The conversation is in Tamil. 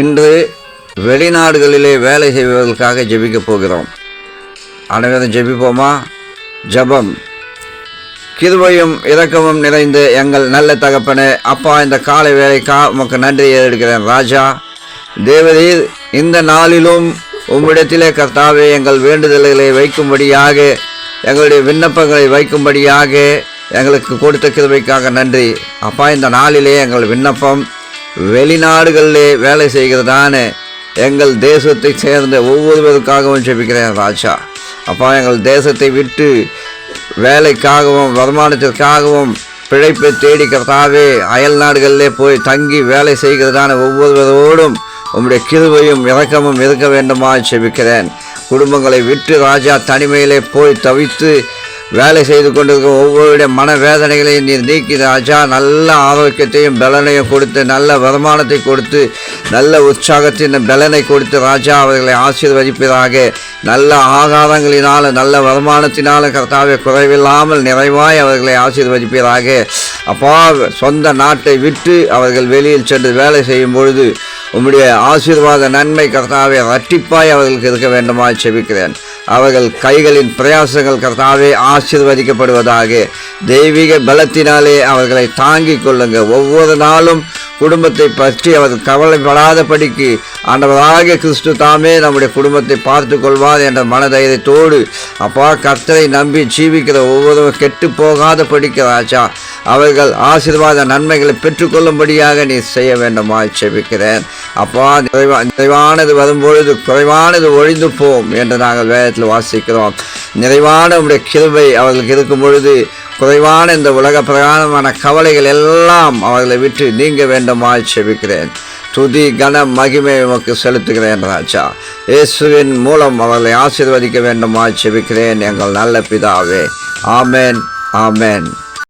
இன்று வெளிநாடுகளிலே வேலை செய்வதற்காக ஜெபிக்கப் போகிறோம். அனைவரும் ஜெபிப்போமா? ஜெபம். கிருபையும் இரக்கமும் நிறைந்த எங்கள் நல்ல தகப்பனே அப்பா இந்த காலை வேலைக்கா உமக்கு நன்றி எடுக்கிறேன் ராஜா தேவதீர் இந்த நாளிலும் உம்மிடத்திலே கர்த்தாவே எங்கள் வேண்டுதல்களை வைக்கும்படியாக எங்களுடைய விண்ணப்பங்களை வைக்கும்படியாக எங்களுக்கு கொடுத்த கிருபைக்காக நன்றி. அப்பா இந்த நாளிலே எங்கள் விண்ணப்பம் வெளிநாடுகளிலே வேலை செய்கிறதான எங்கள் தேசத்தை சேர்ந்த ஒவ்வொருவருக்காகவும் ஜெபிக்கிறேன் ராஜா. அப்பா எங்கள் தேசத்தை விட்டு வேலைக்காகவும் வருமானத்திற்காகவும் பிழைப்பை தேடி கர்த்தாவே அயல் நாடுகளிலே போய் தங்கி வேலை செய்கிறதான ஒவ்வொருவரோடும் உம்முடைய கிருவையும் இறக்கமும் இருக்க வேண்டுமா செபிக்கிறேன் குடும்பங்களை விட்டு ராஜா தனிமையிலே போய் தவித்து வேலை செய்து கொண்டிருக்கும் ஒவ்வொருடைய மன வேதனைகளையும் நீர் நீக்கி ராஜா நல்ல ஆரோக்கியத்தையும் பலனையும் கொடுத்து நல்ல வருமானத்தை கொடுத்து நல்ல உற்சாகத்தின் பலனை கொடுத்து ராஜா அவர்களை ஆசீர்வதிப்பதாக நல்ல ஆகாரங்களினால நல்ல வருமானத்தினால கர்த்தாவை குறைவில்லாமல் நிறைவாய் அவர்களை ஆசீர்வதிப்பதாக அப்பா சொந்த நாட்டை விட்டு அவர்கள் வெளியில் சென்று வேலை செய்யும் பொழுது உம்முடைய ஆசீர்வாத நன்மை கர்த்தாவே ரட்டிப்பாய் அவர்களுக்கு இருக்க வேண்டுமா செபிக்கிறேன். அவர்கள் கைகளின் பிரயாசங்கள் கர்த்தாவே ஆசீர்வதிக்கப்படுவதாக தெய்வீக பலத்தினாலே அவர்களை தாங்கிக் கொள்ளுங்க ஒவ்வொரு நாளும் குடும்பத்தை பற்றி அவர் கவலைப்படாதபடிக்கு ஆண்டவராக கிறிஸ்து தாமே நம்முடைய குடும்பத்தை பார்த்து கொள்வார் என்ற மனதைரியத்தோடு அப்பா கர்த்தரை நம்பி ஜீவிக்கிற ஒவ்வொருவரும் கெட்டு போகாத படிக்க ராஜா அவர்கள் ஆசீர்வாத நன்மைகளை பெற்றுக்கொள்ளும்படியாக நீ செய்ய வேண்டுமா செபிக்கிறேன் அப்பா நிறைவா நிறைவானது வரும்பொழுது குறைவானது ஒழிந்து போம் என்று நாங்கள் வேதத்தில் வாசிக்கிறோம். நிறைவான உடைய கிருவை அவர்களுக்கு இருக்கும் பொழுது குறைவான இந்த உலக பிரகாரமான கவலைகள் எல்லாம் அவர்களை விட்டு நீங்க வேண்டுமாய் செபிக்கிறேன். துதி கன மகிமை உமக்கு செலுத்துகிறேன் ராஜா. இயேசுவின் மூலம் அவர்களை ஆசீர்வதிக்க வேண்டுமாய் செபிக்கிறேன் எங்கள் நல்ல பிதாவே. ஆமென் ஆமென்.